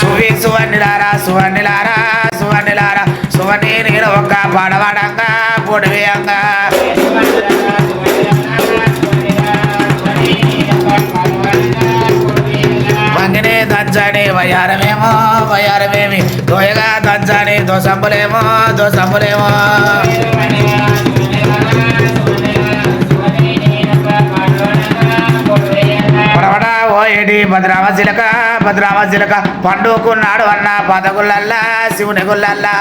సువి సువన్నిలారా సువన్నిలారా సువన్నిలారా సువన్ని నేను ఒక్క పడవడంగా పొడివేయంగా వంగినే దంచని వయారమేమో వయారమేమి దోయగా దంచని దోసంబులేమో దోసంబులేమో. ఓయేటి భద్రామ చిలక భద్రామ చిలక పండుకున్నాడు అన్న పదగుళ్ళల్లా శివుని గుళ్ళల్లా.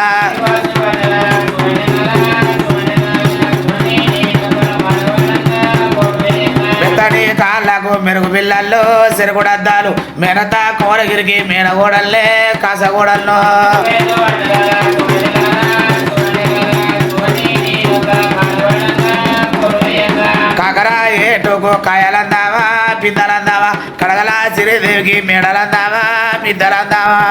మెత్తడి కాళ్ళకు మెరుగు పిల్లల్లో సిరుగుడద్దాలు మెనత కోడగిరికి మేనగోడల్లే కాసగోడల్లో. కాయలందావా పిద్దలందావా కడగల సిరిదేవికి మేడలందావా పిద్దలందావా.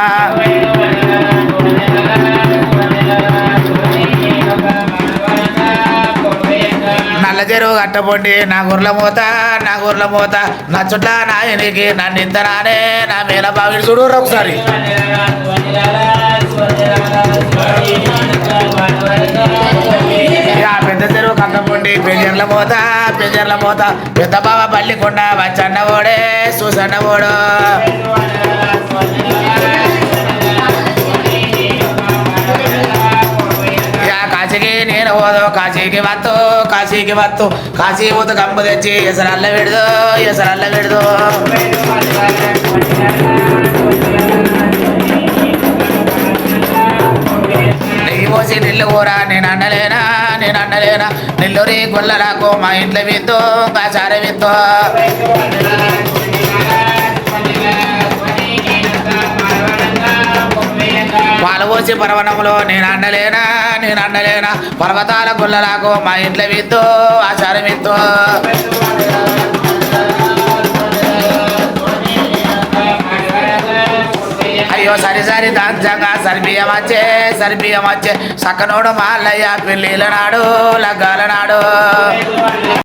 నల్ల చెరువు కట్టబొండి నా గుర్ల మూత నా గుర్ల మూత నా చుట్ల నాయనికి నన్ను ఇంతనానే నా మేల బావిడి చూడు ఒకసారి. కట్టబొండి పెంజర్ల మూత పెంజర్ల మూత పెద్ద బావ బల్లికొండ వచ్చన్న ఓడే చూసన్న ఓడు కాశీకి నేను పోదు కాశీకి వత్తు కాశీకి వత్తు. కాశీ పోతు కంపు తెచ్చి ఎసరల్ల విడదు ఎసరల్ల విడుదో పోసి నిల్లు కూర నేను అన్నలేనా నేను అన్నలేనా. నెల్లూరి గొల్లలకు మా ఇంట్లో విత్తు కాచార విత్తు పాలు పోసి పర్వణములో నేను అండలేనా నేను అండలేనా పర్వతాల గుల్లలకు మా ఇంట్లో విత్తు ఆచారం విత్తో అయ్యో సరి సరి దంజంగా సరిబియ్యం వచ్చే సరిబియ్యం వచ్చే సక్కనోడు మాల్లయ్య పెళ్ళిళ్ళ నాడు లగ్గాల నాడు.